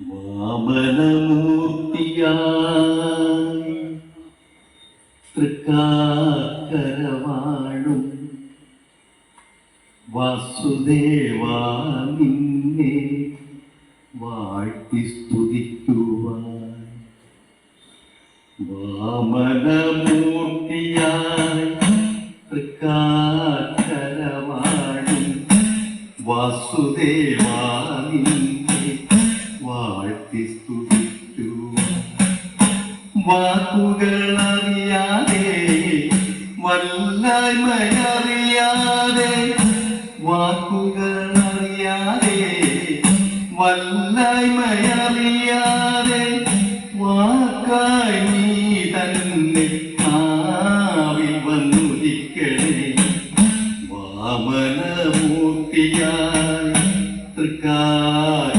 വാമനമൂർത്തിയായി വാസുദേവാ നിന്നെ വാഴ്ത്തി സ്തുതിക്കുവാൻ. വാമനമൂർത്തിയായി തൃക്കാക്കരവാഴും. വാസുദേവാ വാക്കുകളറിയാതെ വല്ലായ്മയറിയാതെ വാക്കുകളറിയാതെ വല്ലായ്മയറിയാതെ വാക്കായി നീ തന്നെ ആവിൽ വന്നുരിക്കണേ. വാമനമൂർത്തിയായി തൃക്കാക്കരവാഴും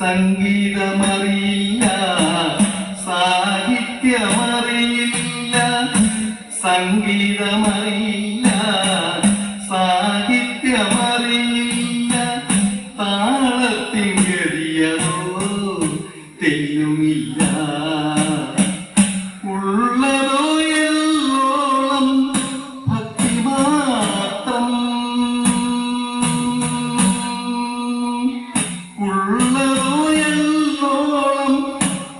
സംഗീതമറിയില്ല സാഹിത്യമറിയില്ല സംഗീതമറിയില്ല.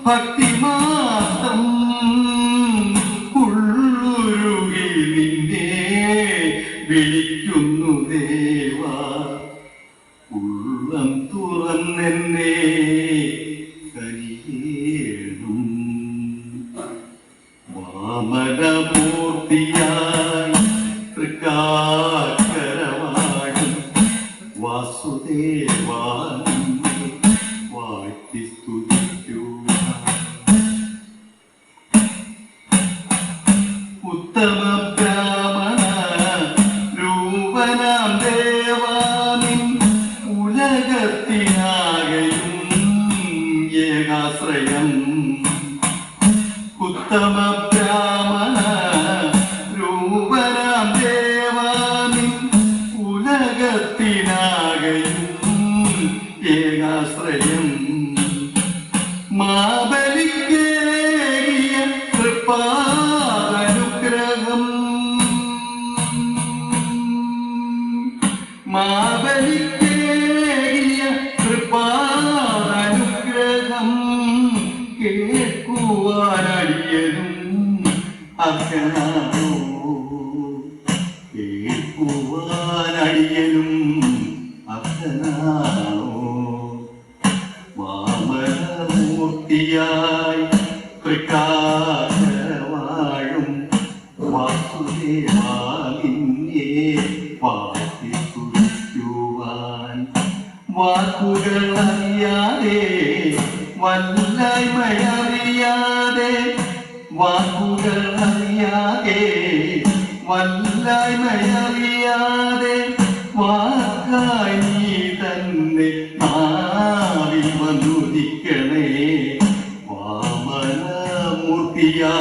ഭക്തി മാത്രം ഉള്ളുരുകി നിന്നെ വിളിക്കുന്നു ഉത്തമ ബ്രാഹ്മണ രൂപനാം ദേവാനിൻ ഉലകത്തിനാകയും ഏകാശ്രയം. ഉത്തമ ബ്രാഹ്മണ രൂപനാം ദേവാനിൻ ഉലകത്തിനാകയും ഏകാശ്രയം. മാബലിക്കേറിയ കൃപാനുഗ്രഹം അർഹനാണോ കേൾക്കുവാനടിയനും അർഹനാണോ വാമനമൂർത്തിയായി തൃക്കാശവാഴും വാസുദേവാനിന്നെ പാട്ടി കുറിക്കുവാൻ വാക്കുകൾ അറിയാതെ വല്ലായ്മയറിയാതെ വാക്കുകൾ അറിയാതെ വല്ലായ്മയറിയാതെ വാക്കായി നീ തന്നെ നാവിൽ വന്നുദിക്കണേ വാമന മൂർത്തിയാ